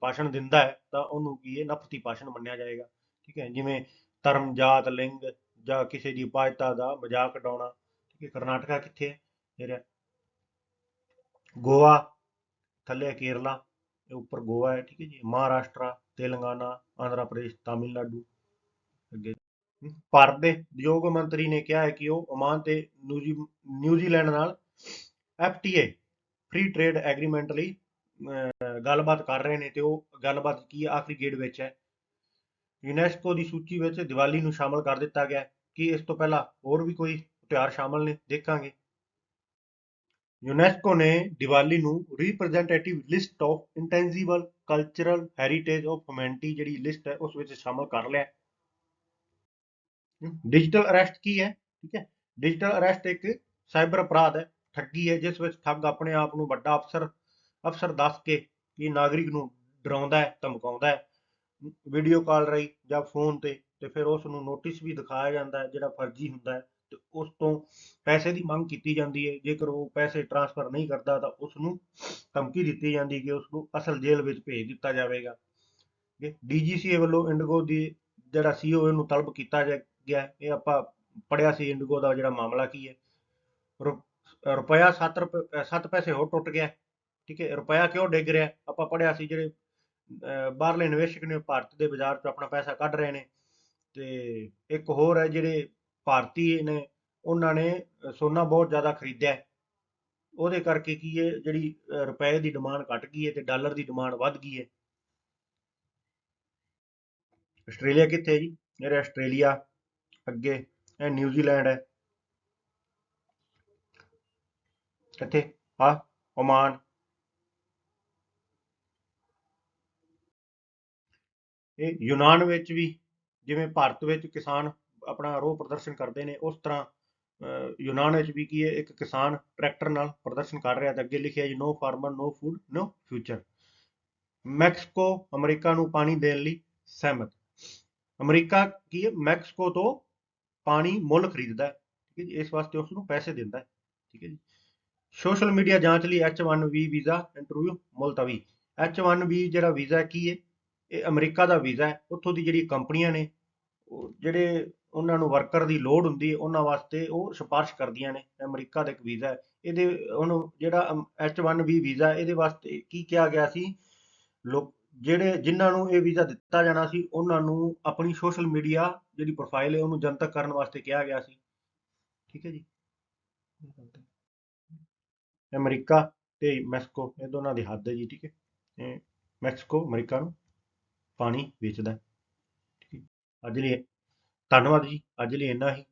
ਭਾਸ਼ਣ ਦਿੰਦਾ ਹੈ, ਤਾਂ ਉਹਨੂੰ ਕੀ ਹੈ, ਨਫ਼ਰਤੀ ਭਾਸ਼ਣ ਮੰਨਿਆ ਜਾਏਗਾ। ਠੀਕ ਹੈ, ਜਿਵੇਂ ਧਰਮ ਜਾਤ ਲਿੰਗ ਜਾਂ ਕਿਸੇ ਦੀ ਉਪਾਇਤਾ ਦਾ ਮਜ਼ਾਕ ਉਡਾਉਣਾ। ਠੀਕ ਹੈ, ਕਰਨਾਟਕਾ ਕਿੱਥੇ ਹੈ? ਜਿਹੜਾ ਗੋਆ, ਥੱਲੇ ਕੇਰਲਾ। ਇਹ ਉੱਪਰ ਗੋਆ ਹੈ ਠੀਕ ਹੈ ਜੀ। ਮਹਾਰਾਸ਼ਟਰ ਤੇਲੰਗਾਨਾ ਆਂਧਰਾ ਪ੍ਰਦੇਸ਼ ਤਾਮਿਲਨਾਡੂ। ਅੱਗੇ। ਭਾਰਤ ਦੇ ਉਦਯੋਗ ਮੰਤਰੀ ਨੇ ਕਿਹਾ ਹੈ ਕਿ ਉਹ ਓਮਾਨ ਤੇ ਨਿਊਜ਼ੀਲੈਂਡ ਨਾਲ ਐਫਟੀਏ ਫ੍ਰੀ ਟ੍ਰੇਡ ਐਗਰੀਮੈਂਟ ਲਈ ਅਹ, ਗੱਲਬਾਤ ਕਰ ਰਹੇ ਨੇ ਤੇ ਉਹ ਗੱਲਬਾਤ ਕੀ ਆਖਰੀ ਗੇੜ ਵਿੱਚ ਹੈ। ਯੂਨੈਸਕੋ ਦੀ ਸੂਚੀ ਵਿੱਚ ਦੀਵਾਲੀ ਨੂੰ ਸ਼ਾਮਲ ਕਰ ਦਿੱਤਾ ਗਿਆ ਕਿ ਇਸ ਤੋਂ ਪਹਿਲਾਂ ਹੋਰ ਵੀ ਕੋਈ ਤਿਉਹਾਰ ਸ਼ਾਮਲ ਨੇ ਦੇਖਾਂਗੇ। ਯੂਨੈਸਕੋ ਨੇ ਦੀਵਾਲੀ ਨੂੰ representative list of intangible cultural heritage of humanity ਜਿਹੜੀ ਲਿਸਟ ਹੈ, ਉਸ ਵਿੱਚ ਸ਼ਾਮਲ ਕਰ ਲਿਆ ਡਿਜੀਟਲ ਅਰੈਸਟ ਕੀ ਹੈ? ਠੀਕ ਹੈ? ਡਿਜੀਟਲ ਅਰੈਸਟ ਇੱਕ ਸਾਈਬਰ ਅਪਰਾਧ ਹੈ, ਠੱਗੀ ਹੈ, ਜਿਸ ਵਿੱਚ ਠੱਗ ਆਪਣੇ ਆਪ ਨੂੰ ਵੱਡਾ ਅਫਸਰ ਅਫਸਰ ਦੱਸ ਕੇ ਕਿ ਨਾਗਰਿਕ ਨੂੰ ਡਰਾਉਂਦਾ ਹੈ, ਧਮਕਾਉਂਦਾ ਹੈ। ਵੀਡੀਓ ਕਾਲ ਰਹੀ ਜਾਂ ਫੋਨ ਤੇ ਤੇ ਫਿਰ ਉਸ ਨੂੰ ਨੋਟਿਸ ਵੀ ਦਿਖਾਇਆ ਜਾਂਦਾ ਹੈ, ਜਿਹੜਾ ਫਰਜ਼ੀ ਹੁੰਦਾ ਹੈ। ਉਸ ਤੋਂ ਪੈਸੇ ਦੀ ਮੰਗ ਕੀਤੀ ਜਾਂਦੀ ਹੈ। ਜੇਕਰ ਉਹ ਪੈਸੇ ਟ੍ਰਾਂਸਫਰ ਨਹੀਂ ਕਰਦਾ ਤਾਂ ਉਸ ਨੂੰ ਧਮਕੀ ਦਿੱਤੀ ਜਾਂਦੀ ਕਿ ਉਸ ਨੂੰ ਅਸਲ ਜੇਲ੍ਹ ਵਿੱਚ ਭੇਜ ਦਿੱਤਾ ਜਾਵੇਗਾ। ਡੀਜੀਸੀਏ ਵੱਲੋਂ ਇੰਡਗੋ ਦੀ ਜਿਹੜਾ ਸੀਓ ਨੂੰ ਤਲਬ ਕੀਤਾ ਗਿਆ ਇਹ ਆਪਾਂ ਪੜਿਆ ਸੀ ਇੰਡੀਗੋ ਦਾ ਜਿਹੜਾ ਮਾਮਲਾ ਕੀ ਹੈ। ਰੁ- ਰੁਪਇਆ 7 ਰੁਪਏ 7 ਪੈਸੇ ਹੋਰ ਟੁੱਟ ਗਿਆ ਠੀਕ ਹੈ ਰੁਪਇਆ ਕਿਉਂ ਡਿੱਗ ਰਿਹਾ? ਆਪਾਂ ਪੜਿਆ ਸੀ ਜਿਹੜੇ ਅਹ, ਬਾਹਰਲੇ ਨਿਵੇਸ਼ਕ ਨੇ ਭਾਰਤ ਦੇ ਬਾਜ਼ਾਰ 'ਚ ਆਪਣਾ ਪੈਸਾ ਕੱਢ ਰਹੇ ਨੇ। ਤੇ ਇੱਕ ਹੋਰ ਹੈ ਜਿਹੜੇ ਭਾਰਤੀ ਨੇ ਉਹਨਾਂ ਨੇ ਸੋਨਾ ਬਹੁਤ ਜ਼ਿਆਦਾ ਖਰੀਦਿਆ ਉਹਦੇ ਕਰਕੇ ਕੀ ਹੈ, ਜਿਹੜੀ ਰੁਪਏ ਦੀ ਡਿਮਾਂਡ ਘਟ ਗਈ ਹੈ ਤੇ ਡਾਲਰ ਦੀ ਡਿਮਾਂਡ ਵੱਧ ਗਈ ਹੈ। ਆਸਟ੍ਰੇਲੀਆ ਕਿੱਥੇ ਹੈ ਜੀ? ਇਹ ਆਸਟ੍ਰੇਲੀਆ, ਅੱਗੇ ਇਹ ਨਿਊਜ਼ੀਲੈਂਡ ਹੈ। ਕਿੱਥੇ ਆ, ਓਮਾਨ। ਇਹ ਯੂਨਾਨ ਵਿੱਚ ਵੀ, ਜਿਵੇਂ ਭਾਰਤ ਵਿੱਚ ਕਿਸਾਨ ਆਪਣਾ ਰੋਹ ਪ੍ਰਦਰਸ਼ਨ ਕਰਦੇ ਨੇ, ਉਸ ਤਰ੍ਹਾਂ ਯੂਨਾਨ ਵਿੱਚ ਵੀ ਕੀ ਹੈ, ਇੱਕ ਕਿਸਾਨ ਟਰੈਕਟਰ ਨਾਲ ਪ੍ਰਦਰਸ਼ਨ ਕਰ ਰਿਹਾ ਤੇ ਅੱਗੇ ਲਿਖਿਆ ਜੀ no farmer no food no future Mexico, America ਨੂੰ ਪਾਣੀ ਦੇਣ ਲਈ ਸਹਿਮਤ। ਅਮਰੀਕਾ ਕੀ ਹੈ, ਮੈਕਸੀਕੋ ਤੋਂ ਪਾਣੀ ਮੁੱਲ ਖਰੀਦਦਾ ਹੈ, ਠੀਕ ਹੈ ਜੀ, ਇਸ ਵਾਸਤੇ ਉਸ ਨੂੰ ਪੈਸੇ ਦਿੰਦਾ ਠੀਕ ਹੈ ਜੀ। ਸੋਸ਼ਲ ਮੀਡੀਆ ਜਾਂਚ ਲਈ H1B ਵੀਜ਼ਾ ਇੰਟਰਵਿਊ ਮੁਲਤਵੀ। H1B ਜਿਹੜਾ ਵੀਜ਼ਾ ਕੀ ਹੈ, ਇਹ ਅਮਰੀਕਾ ਦਾ ਵੀਜ਼ਾ ਹੈ, ਉੱਥੋਂ ਦੀ ਜਿਹੜੀ ਕੰਪਨੀਆਂ ਨੇ ਜਿਹੜੇ ਉਹਨਾਂ ਨੂੰ ਵਰਕਰ ਦੀ ਲੋੜ ਹੁੰਦੀ ਹੈ, ਉਹਨਾਂ ਵਾਸਤੇ ਉਹ ਸਿਫਾਰਿਸ਼ ਕਰਦੀਆਂ ਨੇ, ਅਮਰੀਕਾ ਦਾ ਇੱਕ ਵੀਜ਼ਾ ਹੈ। ਇਹਦੇ ਉਹਨੂੰ ਜਿਹੜਾ H1B ਵੀਜ਼ਾ ਇਹਦੇ ਵਾਸਤੇ ਕੀ ਕਿਹਾ ਗਿਆ ਸੀ? ਲੋਕ ਜਿਹੜੇ ਜਿਨ੍ਹਾਂ ਨੂੰ ਇਹ ਵੀਜ਼ਾ ਦਿੱਤਾ ਜਾਣਾ ਸੀ, ਉਹਨਾਂ ਨੂੰ ਆਪਣੀ ਸੋਸ਼ਲ ਮੀਡੀਆ ਜਿਹੜੀ ਪ੍ਰੋਫਾਈਲ ਹੈ, ਉਹਨੂੰ ਜਨਤਕ ਕਰਨ ਵਾਸਤੇ ਕਿਹਾ ਗਿਆ ਸੀ। ਠੀਕ ਹੈ ਜੀ? ਅਮਰੀਕਾ ਤੇ ਮੈਕਸੀਕੋ, ਇਹ ਦੋਨਾਂ ਦੀ ਹੱਦ ਹੈ ਜੀ, ਠੀਕ ਹੈ। ਮੈਕਸੀਕੋ, ਅਮਰੀਕਾ ਨੂੰ ਪਾਣੀ ਵੇਚਦਾ ਹੈ। ਅੱਜ ਲਈ ਧੰਨਵਾਦ ਜੀ ਅੱਜ ਲਈ ਇੰਨਾ ਹੀ।